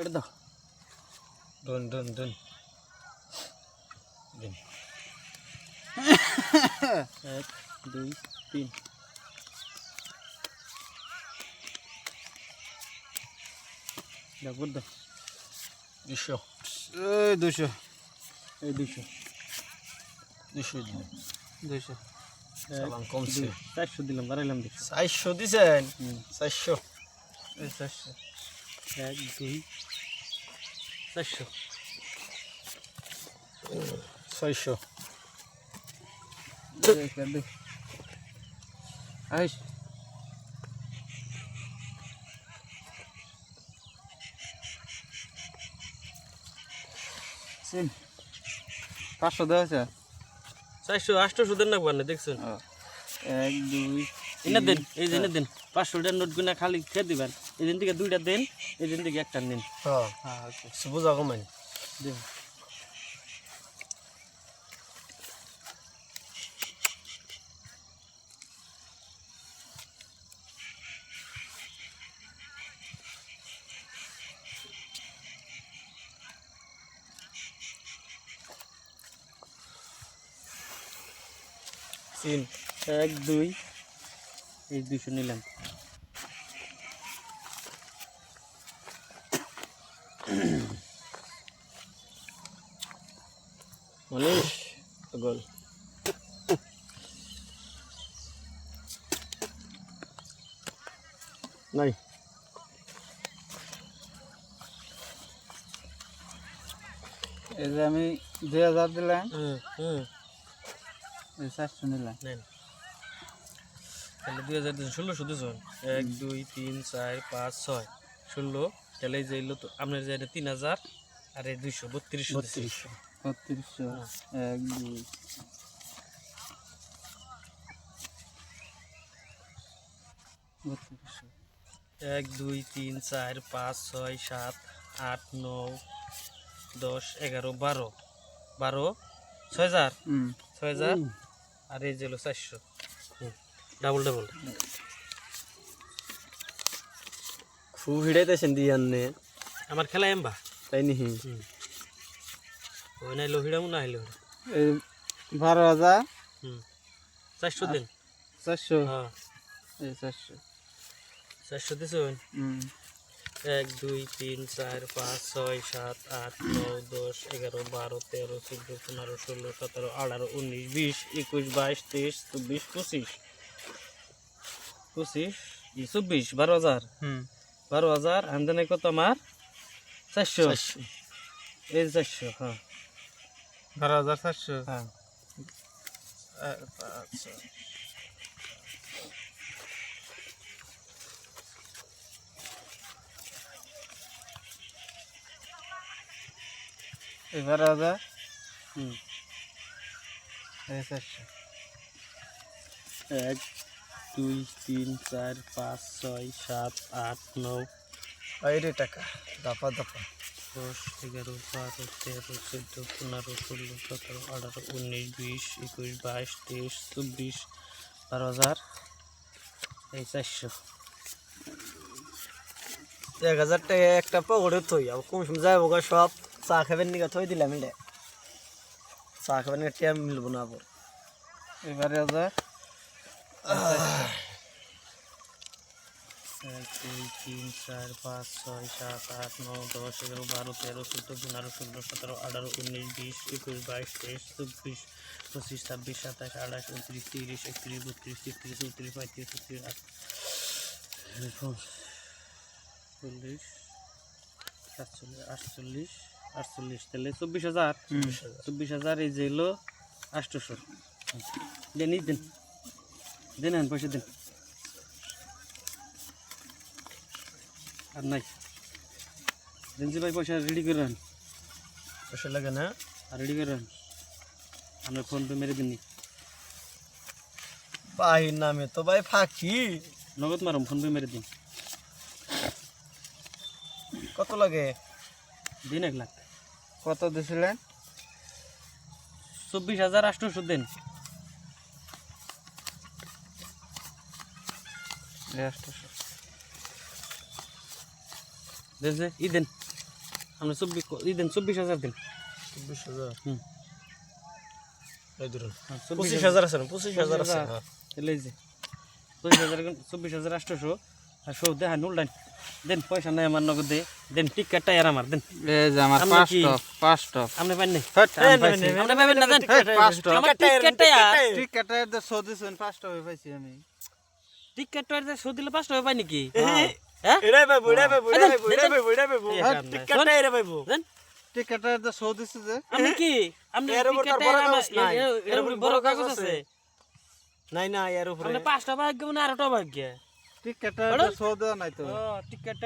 ছেড়ে দাও ডন ডন দিন এক দুই তিন ভোট দাও দুশো এই দুশো এই দুশো দুশো দিন দুশো কমছে চারশো দিলাম বাড়াইলাম চারশো দিছেন চারশো এই চারশো এক দুই চারশো ছয়শো। আইস। পাঁচশো দেওয়া আছে চারশো আটশো না দেখছেন? এক দুই এনে দেন এই যে এনে দেন। পাঁচশোটার নোট গুনা খালি খেয়ে দিবেন। এই দিন থেকে দুইটা দেন এই দিন থেকে একটা নিন। হ্যাঁ। হ্যাঁ বুঝা দেব তিন। এক দুই। এই দুইশো নিলাম মনীষ গোল নাই এই যে আমি দুই হাজার দিলাম হুম হুম এই চারশো নিলাম নেন তাহলে দুই হাজার দিন ষোলোশো দুজন। এক দুই তিন চার পাঁচ ছয় ষোলো। তাহলে এই যে এলো তো আপনার যে তিন হাজার আর এই দুইশো বত্রিশশো বত্রিশশো বত্রিশশো এক দুই। বত্রিশশো। এক দুই তিন চার পাঁচ ছয় সাত আট নয় দশ এগারো বারো। বারো ছয় হাজার। ছয় হাজার আর এই যে হলো চারশো। ডাবল ডাবল খুব হিড়াইতেছেন দিয়ে আননে আমার খেলা এম্বা তাই নিহি ওই নাই লোহিড়ামু না হইলে। বারো হাজার। চারশো দিন। চারশো? হ্যাঁ চারশো। চারশো হুম। এক দুই তিন চার পাঁচ ছয় সাত আট নয় দশ এগারো বারো তেরো চোদ্দ পনেরো ষোলো সতেরো আঠারো উনিশ বিশ একুশ বাইশ তেইশ চব্বিশ পঁচিশ। পঁচিশ চব্বিশ বারো হাজার। হুম। বারো হাজার আমদানি কত আমার? চারশো। চারশো। এই চারশো হ্যাঁ। বারো হাজার চারশো? হ্যাঁ। আচ্ছা এই বারো হাজার। হুম। এই চারশো। এক দুই তিন চার পাঁচ ছয় সাত আট নয় বাইরে টাকা দাপা দাপা। দশ এগারো বারো তেরো চোদ্দ পনেরো ষোলো সতেরো আঠারো উনিশ বিশ একুশ বাইশ তেইশ চব্বিশ বারো হাজার এই চারশো। এক হাজার টাকা একটা পকেটে থই আর কোন সময় যাব গা সব চা খাবেন নিকা থই দিলাম এটা চা খাবেন টিয়া মিলবো না আবার। এই বারো হাজার এক দুই তিন চার পাঁচ ছয় সাত আট নয় দশ এগারো বারো তেরো চোদ্দ পনেরো ষোলো সতেরো আঠারো উনিশ বিশ একুশ বাইশ তেইশ চব্বিশ পঁচিশ ছাব্বিশ সাতাশ আঠাশ উনত্রিশ তিরিশ একত্রিশ বত্রিশ তেত্রিশ চৌত্রিশ পঁয়ত্রিশ ছত্রিশ চল্লিশ সাতচল্লিশ আটচল্লিশ আটচল্লিশ তাহলে চব্বিশ হাজার চব্বিশ হাজার এই যে এলো আটশোশো দেন দেন দেন আন পয়সা দেন। আর নাই। দেনজি ভাই পয়সা রেডি করে রান। পয়সা লাগে না? আর রেডি করে রান। আমরা ফোন পে মেরে দিননি। বাহির নামে তো ভাই ফাঁকি। নগদ মারম ফোন পে মেরে দিন। কত লাগে? দিন এক লাখ। কত দিছিলেন? চব্বিশ হাজার আটশোশো দেন এই আটশোশো দেন যে ই দেন আপনি চব্বিশ ই দেন চব্বিশ হাজার দিন। চব্বিশ হাজার? হুম। এই ধরুন। হ্যাঁ, পঁচিশ হাজার। আছে পঁচিশ হাজার আছে। হাজার। হ্যাঁ। তাহলে এই যে চব্বিশ হাজার চব্বিশ হাজার আটশোশো। আর সব দেন নুল দেন। দেন পয়সা নাই আমার নগদ। দে দেন টিকেটটা আর আমার দেন। এই যে আমার আপনি পাঁচ কি? টপ পাঁচ টপ আপনি পাইন নাই। নেবেন। আপনি পাইবেন না দেন। আমার টপে পাইছি আমি। টিকেটটা শো দিলে পাঁচ টাকা পাই নাকি? হ্যাঁ। এটাই পাইবো এটাই পাইবো এই এটাই দেন, পাইবো এই এটাই দেন। পাইবো এটাই পাইবো এই হ্যাঁ, কাম নাই। টিকেটটা এরা পাইবো দেন টিকেটের যে। আমি কি? আমি এর উপর তার টিকেটটা বড় কাগজ এর- উপর বড় আছে। নাই না এর উপরে। আপনি পাঁচটা ভাগ্য না আরোটা ভাগ্য। টিকেটের যে দেওয়া নাই তো। ও টিকেটটা